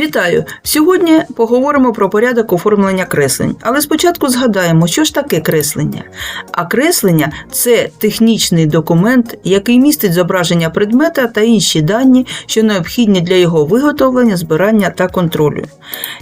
Вітаю! Сьогодні поговоримо про порядок оформлення креслень. Але спочатку згадаємо, що ж таке креслення. А креслення це технічний документ, який містить зображення предмета та інші дані, що необхідні для його виготовлення, збирання та контролю.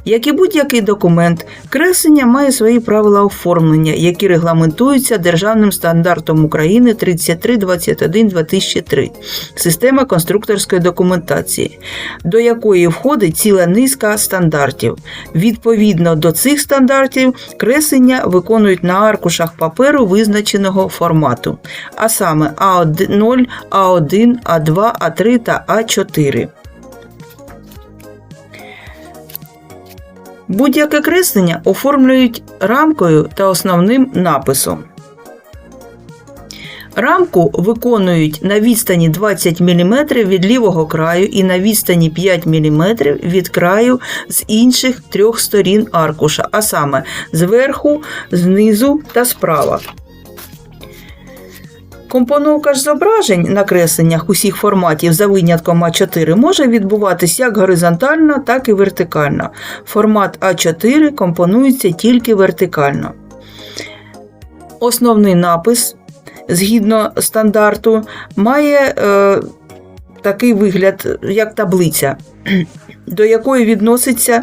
Як і будь-який документ, креслення має свої правила оформлення, які регламентуються Державним стандартом України 3321-2003 система конструкторської документації, до якої входить ціла низка стандартів. Відповідно до цих стандартів, креслення виконують на аркушах паперу визначеного формату, а саме А0, А1, А2, А3 та А4. Будь-яке креслення оформлюють рамкою та основним написом. Рамку виконують на відстані 20 мм від лівого краю і на відстані 5 мм від краю з інших трьох сторін аркуша, а саме зверху, знизу та справа. Компоновка ж зображень на кресленнях усіх форматів за винятком А4 може відбуватися як горизонтально, так і вертикально. Формат А4 компонується тільки вертикально. Основний напис згідно стандарту, має е, такий вигляд, як таблиця, до якої відноситься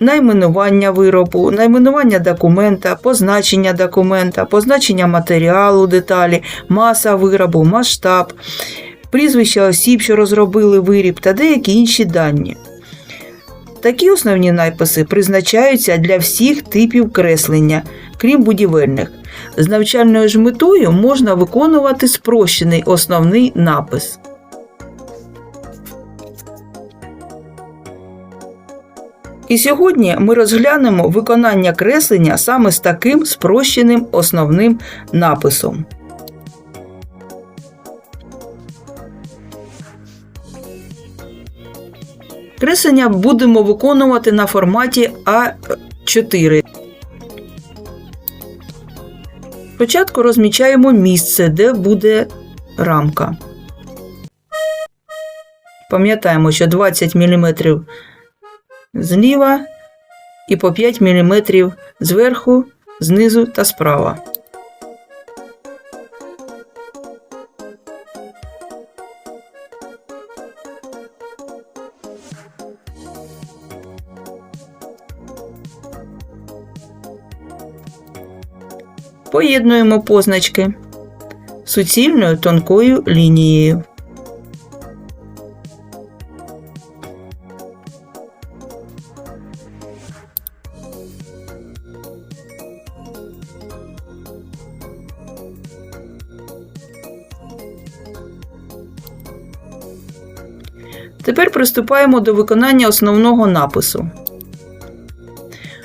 найменування виробу, найменування документа, позначення документа, позначення матеріалу деталі, маса виробу, масштаб, прізвища осіб, що розробили виріб та деякі інші дані. Такі основні написи призначаються для всіх типів креслення, крім будівельних. З навчальною ж метою можна виконувати спрощений основний напис. І сьогодні ми розглянемо виконання креслення саме з таким спрощеним основним написом. Креслення будемо виконувати на форматі А4. Спочатку розмічаємо місце, де буде рамка. Пам'ятаємо, що 20 мм зліва і по 5 мм зверху, знизу та справа. Поєднуємо позначки суцільною тонкою лінією. Тепер приступаємо до виконання основного напису.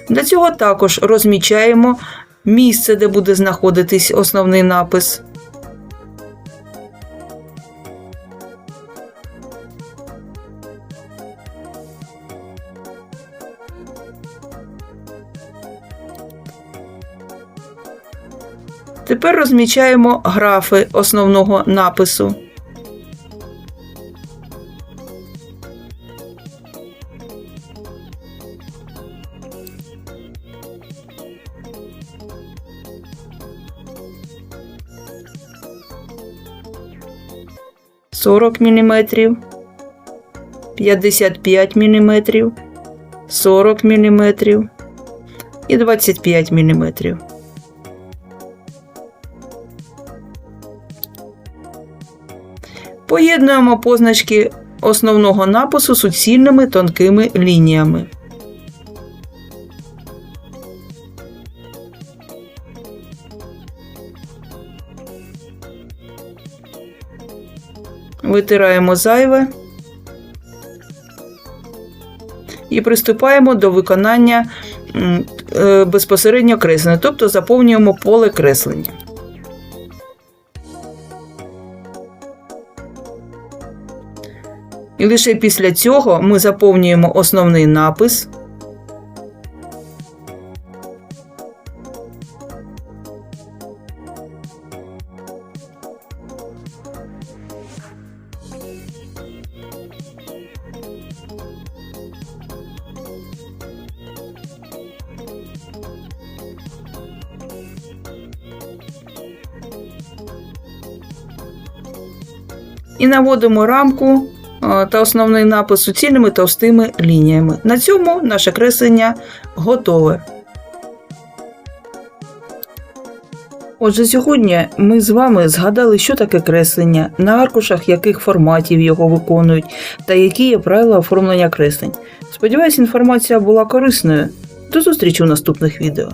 Для цього також розмічаємо місце, де буде знаходитись основний напис. Тепер розмічаємо графи основного напису. Сорок міліметрів, п'ятдесят п'ять міліметрів, сорок міліметрів і двадцять п'ять міліметрів. Поєднуємо позначки основного напису суцільними тонкими лініями. Витираємо зайве і приступаємо до виконання е, безпосередньо креслення, тобто заповнюємо поле креслення. І лише після цього ми заповнюємо основний напис. І наводимо рамку е, та основний напис суцільними товстими лініями. На цьому наше креслення готове. Отже, сьогодні ми з вами згадали, що таке креслення, на аркушах яких форматів його виконують та які є правила оформлення креслень. Сподіваюсь, інформація була корисною. До зустрічі у наступних відео.